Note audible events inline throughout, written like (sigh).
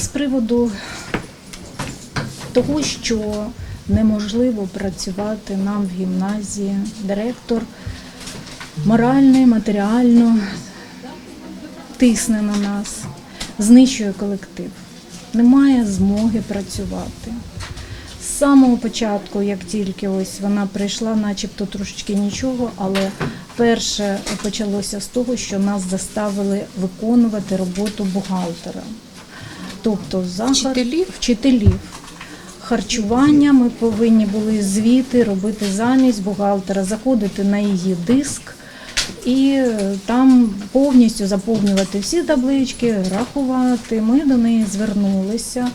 з приводу того, що неможливо працювати нам в гімназії, директор морально, матеріально тисне на нас, знищує колектив. Немає змоги працювати. З самого початку, як тільки ось вона прийшла, начебто трошечки нічого, але перше почалося з того, що нас заставили виконувати роботу бухгалтера. Тобто захар... Вчителів? вчителів. Харчування ми повинні були звіти робити замість бухгалтера, заходити на її диск і е, там повністю заповнювати всі таблички, рахувати. Ми до неї звернулися,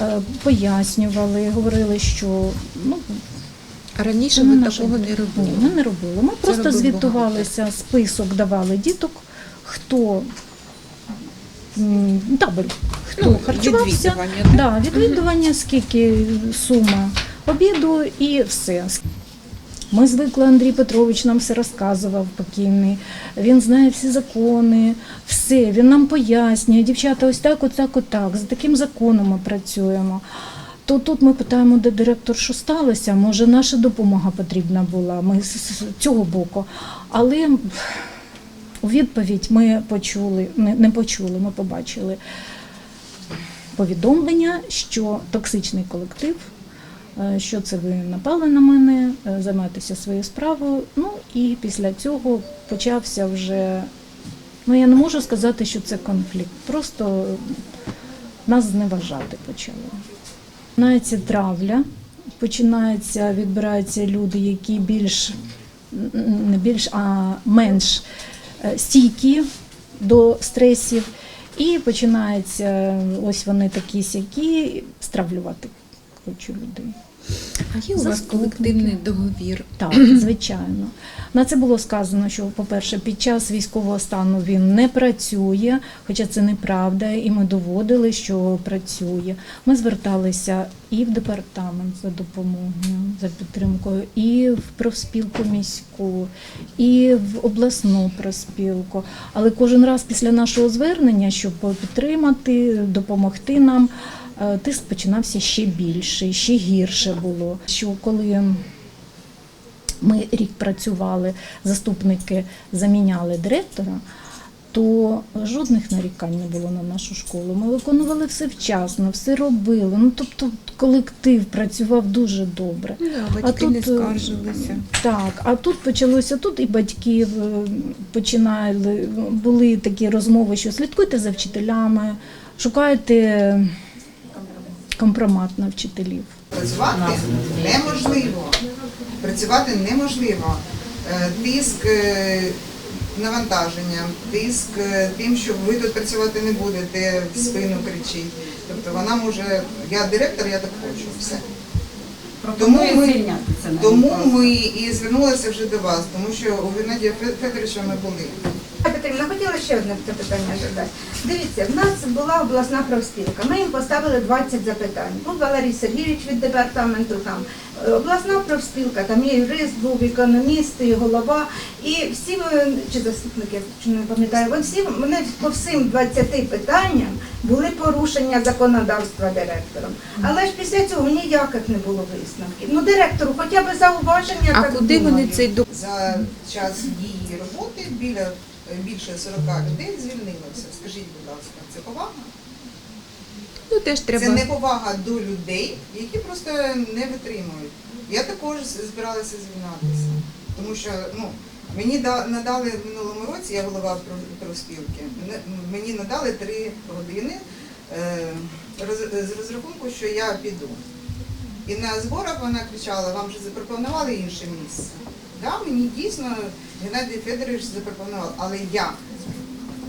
е, пояснювали, говорили, що ну, Раніше ми такого не ні, робили. ми не робили. Ми просто робив звітувалися, список давали діток, хто табель, Ну, харчувався. відвідування. Да, відвідування, скільки сума обіду і все. Ми звикли, Андрій Петрович нам все розказував покійний. Він знає всі закони, все, він нам пояснює. Дівчата, ось так, отак, отак. За таким законом ми працюємо. То тут ми питаємо, де директор, що сталося. Може, наша допомога потрібна була. Ми з з цього боку. Але у відповідь ми почули, не, не почули, ми побачили повідомлення, що токсичний колектив, е, що це ви напали на мене, е, займайтеся своєю справою. Ну і після цього почався вже. Ну я не можу сказати, що це конфлікт. Просто нас зневажати почали. Починається травля, починається, відбираються люди, які більш не більш, а менш е, стійкі до стресів. І починається, ось вони такі сякі, стравлювати хочу людей. А є у вас колективний договір? Так, (clears throat) звичайно. На це було сказано, що, по-перше, під час військового стану він не працює, хоча це неправда, і ми доводили, що працює. Ми зверталися і в департамент за допомогою, за підтримкою, і в профспілку міську, і в обласну профспілку. Але кожен раз після нашого звернення, щоб підтримати, допомогти нам. Е, Тиск починався ще більше, ще гірше було. Що коли ми рік працювали, заступники заміняли директора, то жодних нарікань не було на нашу школу. Ми виконували все вчасно, все робили. Ну тобто колектив працював дуже добре. Ну, да, батьки не тут, е, скаржилися. Так, а тут почалося тут і батьків е, починали, були такі розмови, що слідкуйте за вчителями, шукайте компромат на вчителів. Працювати неможливо. Працювати неможливо. Е, Тиск е, навантаженням, тиск е, тим, що ви тут працювати не будете, в спину кричить. Тобто вона може, я директор, я так хочу, все. Тому ми, тому ми і звернулися вже до вас, тому що у Геннадія Федоровича ми були. Петрівна, хотіла ще одне питання задати. Дивіться, в нас була обласна профспілка. Ми їм поставили 20 запитань. Був Валерій Сергійович від департаменту там. е, Обласна профспілка, там є юрист, був економіст, і голова. І всі чи заступник, я чи не пам'ятаю, вони всі вони по всім 20 питанням були порушення законодавства директором. Але ж після цього ніяких не було висновків. Ну директору хоча б зауваження. А так куди вони думаю. цей до За час її роботи біля більше 40 людей звільнилося. Скажіть, будь ласка, це повага? ну теж треба Це неповага до людей, які просто не витримують. Я також збиралася звільнатися, тому що ну, мені надали в минулому році, я голова про- профспілки, мені надали три години е, з розрахунку, що я піду. І на зборах вона кричала, вам вже запропонували інше місце. Да, мені дійсно Геннадій Федорович запропонував, але я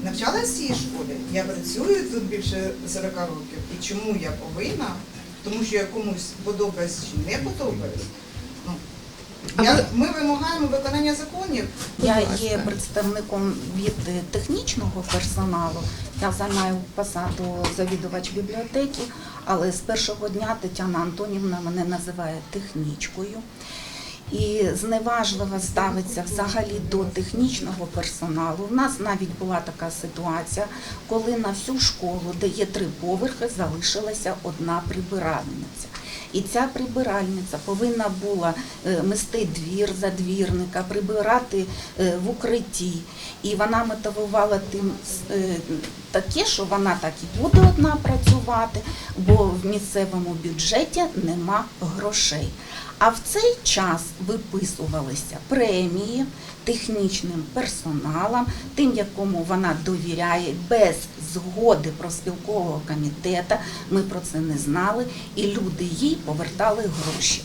навчалася в цій школі, я працюю тут більше 40 років. І чому я повинна? Тому що я комусь подобаюсь чи не подобаюсь. Ну, я, ви- Ми вимагаємо виконання законів. Я є представником від е, технічного персоналу. Я займаю посаду завідувач бібліотеки, але з першого дня Тетяна Антонівна мене називає технічкою. І зневажливо ставиться взагалі до технічного персоналу. У нас навіть була така ситуація, коли на всю школу, де є три поверхи, залишилася одна прибиральниця. І ця прибиральниця повинна була е, мести двір за двірника, прибирати е, в укритті. І вона мотивувала тим е, таке, що вона так і буде одна працювати, бо в місцевому бюджеті нема грошей. А в цей час виписувалися премії технічним персоналам, тим, якому вона довіряє, без згоди профспілкового комітету. Ми про це не знали, і люди їй повертали гроші.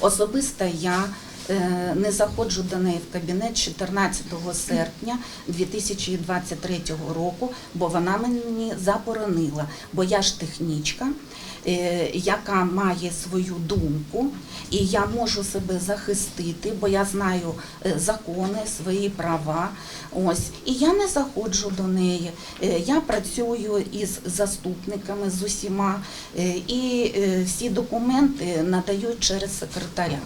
Особисто я е, не заходжу до неї в кабінет 14 серпня 2023 року, бо вона мені заборонила, бо я ж технічка, яка має свою думку, і я можу себе захистити, бо я знаю е, закони, свої права. Ось і я не заходжу до неї. Е, Я працюю із заступниками з усіма, е, і е, всі документи надаю через секретаря.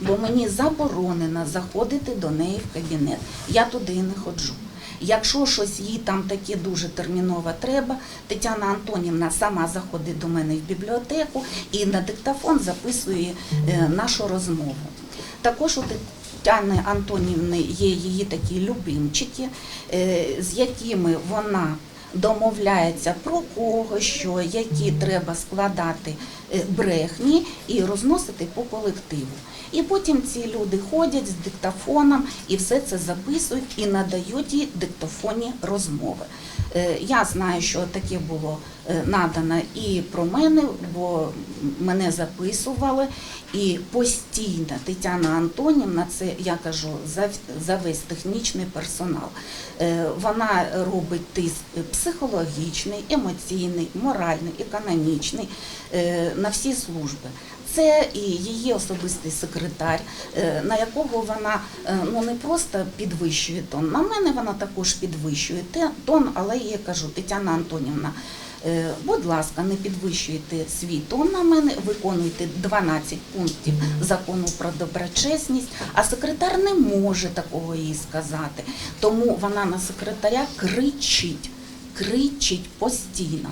Бо мені заборонено заходити до неї в кабінет. Я туди не ходжу. Якщо щось їй там таке дуже терміново треба, Тетяна Антонівна сама заходить до мене в бібліотеку і на диктофон записує е, нашу розмову. Також у Тетяни Антонівни є її такі любимчики, е, з якими вона домовляється про кого, що, які треба складати е, брехні і розносити по колективу. І потім ці люди ходять з диктофоном і все це записують і надають їй диктофонні розмови. Е, Я знаю, що таке було е, надано і про мене, бо мене записували. І постійно Тетяна Антонівна, це я кажу за, весь технічний персонал. Е, Вона робить тиск психологічний, емоційний, моральний, економічний на всі служби. Це і її особистий секретар, е, на якого вона е, ну не просто підвищує тон. На мене вона також підвищує тон, але я кажу, Тетяна Антонівна. е, Будь ласка, не підвищуйте свій тон на мене, виконуйте 12 пунктів закону про доброчесність, а секретар не може такого їй сказати. Тому вона на секретаря кричить, кричить постійно.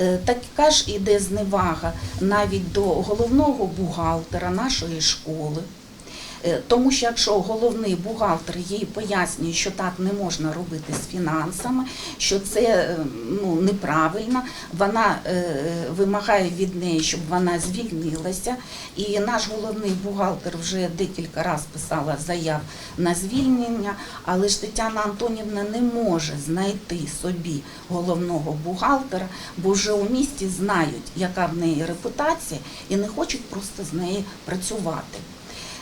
Е, Така ж іде зневага навіть до головного бухгалтера нашої школи. Е, Тому що якщо головний бухгалтер їй пояснює, що так не можна робити з фінансами, що це е, ну, неправильно, вона е, вимагає від неї, щоб вона звільнилася. І наш головний бухгалтер вже декілька разів писала заяв на звільнення, але ж Тетяна Антонівна не може знайти собі головного бухгалтера, бо вже у місті знають, яка в неї репутація, і не хочуть просто з нею працювати.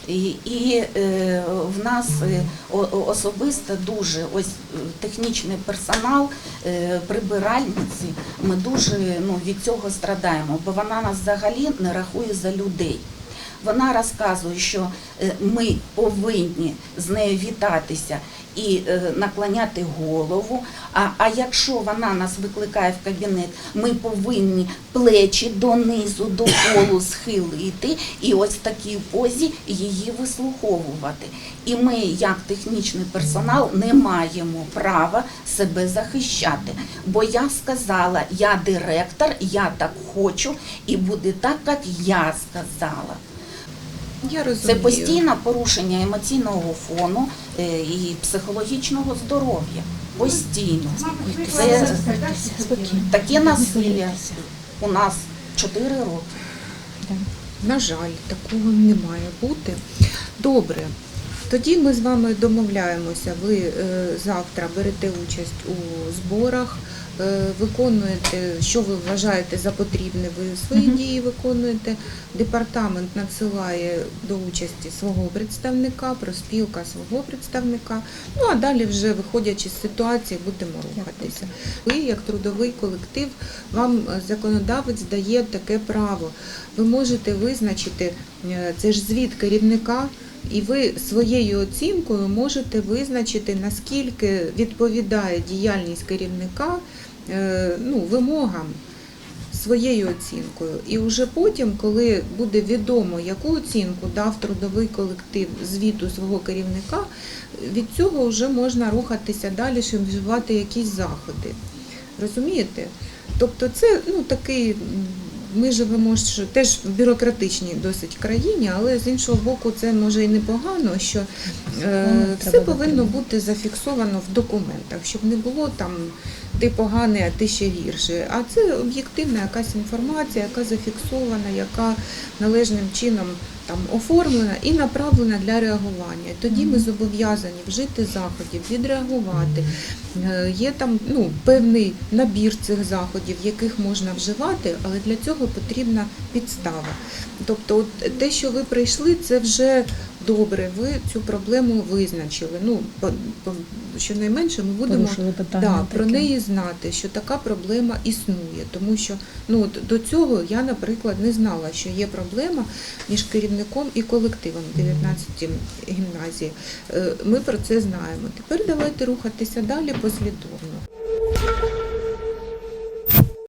І, е, в нас е, особисто дуже ось е, технічний персонал, прибиральниці, ми дуже ну, від цього страдаємо, бо вона нас взагалі не рахує за людей. Вона розказує, що е, ми повинні з нею вітатися і е, наклоняти голову. А, а якщо вона нас викликає в кабінет, ми повинні плечі донизу, до полу схилити і ось в такій позі її вислуховувати. І ми, як технічний персонал, не маємо права себе захищати. Бо я сказала, я директор, я так хочу, і буде так, як я сказала. Я розумію. Це постійне порушення емоційного фону е, і психологічного здоров'я. Постійно. Це таке насилля у нас 4 роки. На жаль, такого не має бути. Добре. Тоді ми з вами домовляємося. Ви е, завтра берете участь у зборах, виконуєте, що ви вважаєте за потрібне, ви свої дії виконуєте. Департамент надсилає до участі свого представника, проспілка свого представника. Ну а далі, вже виходячи з ситуації, будемо рухатися. Ви, як трудовий колектив, вам е, законодавець дає таке право. Ви можете визначити е, це ж звіт керівника, і ви своєю оцінкою можете визначити, наскільки відповідає діяльність керівника е, ну, вимогам своєю оцінкою. І вже потім, коли буде відомо, яку оцінку дав трудовий колектив звіту свого керівника, від цього вже можна рухатися далі, щоб вживати якісь заходи. Розумієте? Тобто це ну, такий. Ми живемо ж теж в бюрократичній досить країні, але з іншого боку, це може і непогано, що е, все повинно бути зафіксовано в документах, щоб не було там ти поганий, а ти ще гірше. А це об'єктивна якась інформація, яка зафіксована, яка належним чином там оформлена і направлена для реагування. Тоді ми зобов'язані вжити заходів, відреагувати. Е, Є там ну, певний набір цих заходів, яких можна вживати, але для цього потрібна підстава. Тобто, от те, що ви прийшли, це вже добре. Ви цю проблему визначили. Ну, щонайменше ми будемо да, про неї знати, що така проблема існує. Тому що ну, от до цього я, наприклад, не знала, що є проблема між керівником і колективом 19 гімназії. Е, Ми про це знаємо. Тепер давайте рухатися далі послідовно.